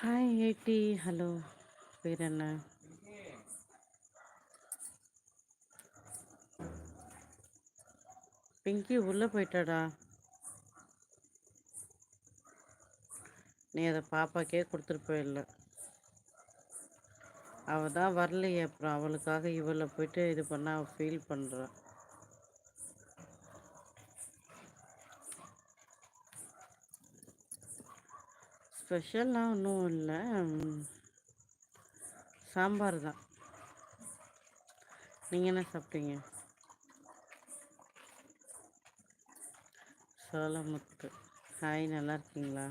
Hi ஏடி hello பேர் என்ன பிங்கி உள்ளே போயிட்டாடா. நீ அதை பாப்பாக்கே கொடுத்துட்டு போயிடல அவள் தான் வரலையே. அப்புறம் அவளுக்காக இவளை போயிட்டு இது பண்ண அவள் ஃபீல் பண்ணுறான் ஸ்பெஷல்லாம் ஒன்றும் இல்லை. சாம்பார் தான். நீங்கள் என்ன சாப்பிட்டீங்க? சோளமுத்து. ஹாய் நல்லா இருக்கீங்களா?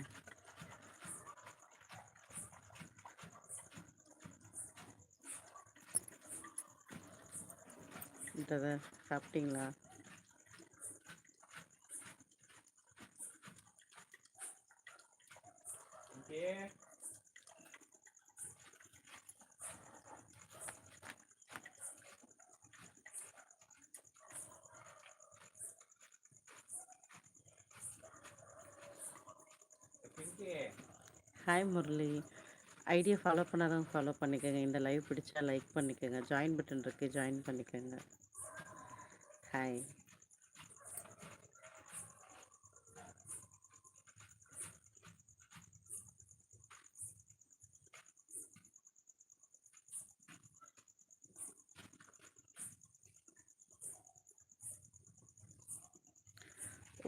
சாப்பிட்டீங்களா? Okay hi Murali. Idea follow பண்ணாதவங்க ஃபாலோ பண்ணிக்கோங்க. இந்த லைவ் பிடிச்சா லைக் பண்ணிக்கோங்க. ஜாயின் பட்டன் இருக்குது ஜாயின் பண்ணிக்கோங்க. ஹாய்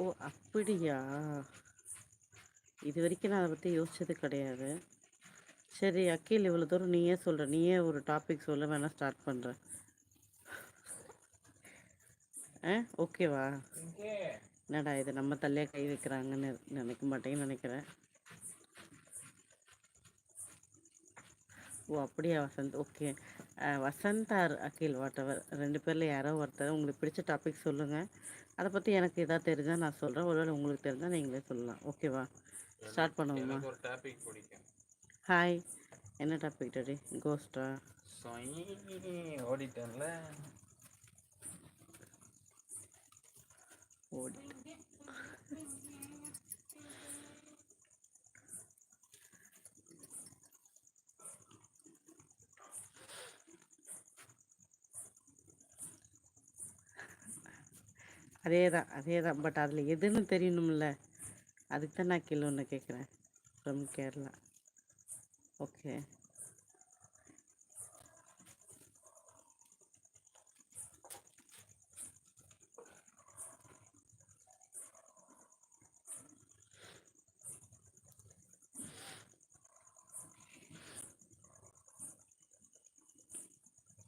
ஓ அப்படியா? இது வரைக்கும் நான் அதை பற்றி யோசிச்சது கிடையாது. சரி அக்கீல் இவ்வளோ தூரம் நீயே சொல்கிற நீயே ஒரு டாபிக் சொல்ல வேணால் ஸ்டார்ட் பண்ணுற ஆ ஓகேவா என்னடா இது? நம்ம தள்ளியே கை வைக்கிறாங்கன்னு நினைக்க மாட்டேங்கன்னு நினைக்கிறேன். ஓ அப்படியா Vasanth? Okay. Vasanth or Akhil whatever ரெண்டு பேரில் யாரோ ஒருத்தர் உங்களுக்கு பிடிச்ச டாபிக் சொல்லுங்கள் அதை பற்றி எனக்கு எதாவது தெரிஞ்சால் நான் சொல்கிறேன் ஒருவேளை உங்களுக்கு தெரிஞ்சால் நீங்களே சொல்லலாம். ஓகேவா ஸ்டார்ட் பண்ணுவோமா? ஹாய் என்ன டாபிக் டாடி? கோஸ்டா ஓடிட்டேன்ல. ஓடி அதே தான் அதே தான் பட் அதில் எதுன்னு தெரியணும்ல? அதுக்கு தான் நான் கிலோ ஒன்று கேட்குறேன் from Kerala okay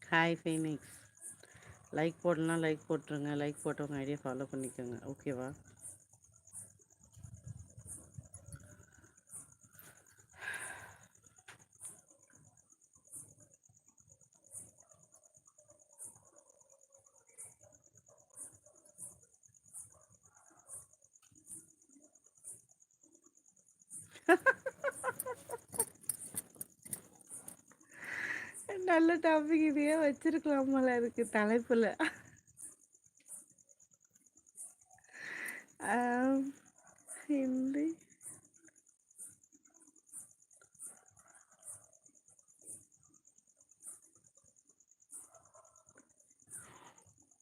hi Phoenix like போடலாம் லைக் போட்டுருங்க. லைக் போட்டவங்க ஐடியா ஃபாலோ பண்ணிக்கோங்க. ஓகேவா நல்ல டாபிக் இதையே வச்சிருக்கலாம் போல இருக்கு தலைப்புல. ஆம், ஹிந்தி.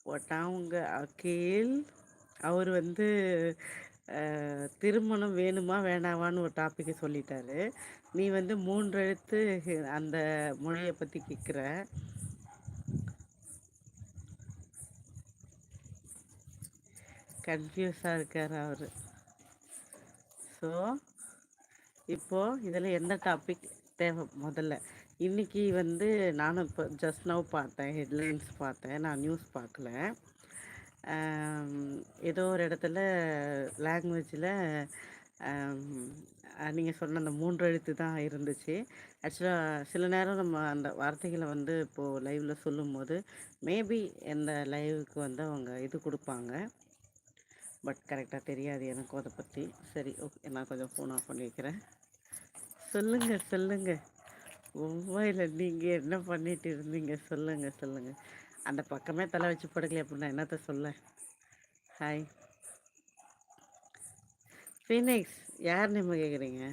ஒட்டாவுங்க அகேல். அவர் வந்து திருமணம் வேணுமா வேணாவான்னு ஒரு டாப்பிக்கை சொல்லிட்டாரு. நீ வந்து மூன்று எழுத்து அந்த மொழியை பற்றி கேட்குற கன்ஃபியூஸாக இருக்கார் அவர். ஸோ இப்போது இதில் எந்த டாபிக் தேவை? முதல்ல இன்னைக்கு வந்து நானும் இப்போ ஜஸ்ட் நவ் பார்த்தேன் ஹெட்லைன்ஸ் பார்த்தேன் நான் நியூஸ் பார்க்கல. ஏதோ ஒரு இடத்துல லாங்குவேஜில் நீங்கள் சொன்ன அந்த மூன்று எழுத்து தான் இருந்துச்சு. ஆக்சுவலாக சில நேரம் நம்ம அந்த வார்த்தைகளை வந்து இப்போது லைவில் சொல்லும்போது மேபி இந்த லைவுக்கு வந்து அவங்க இது கொடுப்பாங்க. பட் கரெக்டாக தெரியாது எனக்கும் அதை பற்றி சரி ஓகே நான் கொஞ்சம் ஃபோன் ஆஃப் பண்ணி வைக்கிறேன் சொல்லுங்கள் சொல்லுங்க நீங்கள் என்ன பண்ணிகிட்டு இருந்தீங்க? சொல்லுங்கள் சொல்லுங்கள் அந்த பக்கமே தலை வச்சு படுக்கல அப்படின்னா என்னத்த சொல்ல? ஹாய் ஃபீனிக்ஸ் யார் நீங்கள் கேட்குறீங்க